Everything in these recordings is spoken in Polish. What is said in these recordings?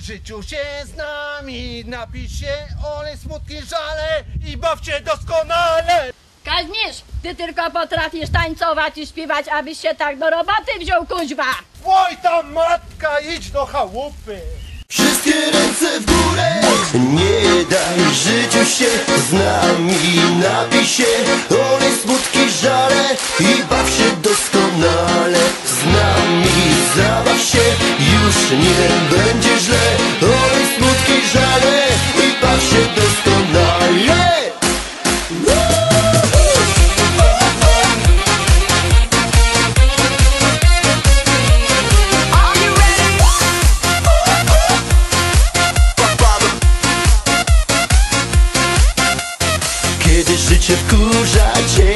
życiu się z nami, napij się, olej smutki, żale i baw się doskonale. Kazimierz, ty tylko potrafisz tańcować i śpiewać, abyś się tak do roboty wziął, kuźwa! Oj tam matka, idź do chałupy. Wszystkie ręce w górę Nie daj życiu się z nami Napij się, olej smutki, żale I baw się Smutki, żale I baw się doskonale. Kiedy życie wkurza cię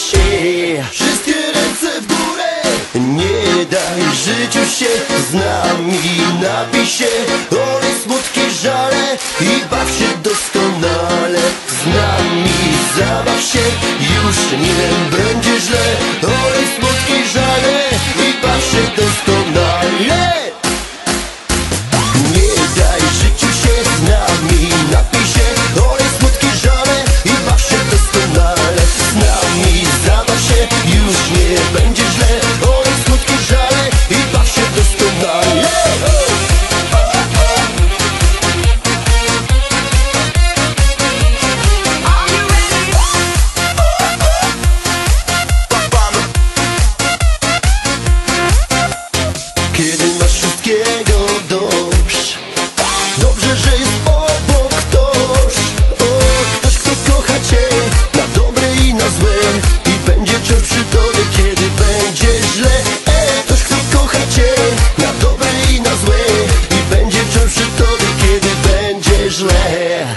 się. Wszystkie ręce w górę. Nie daj życiu się Z nami. Napij się Olej smutki żale I baw się doskonale Z nami. Zabaw się Już nie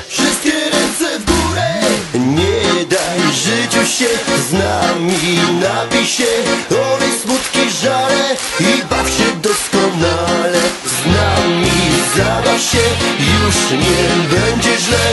Wszystkie ręce w górę. Nie daj życiu się z nami. Napij się, olej smutki, żale I baw się doskonale Z nami. Zabaw się Już nie będzie źle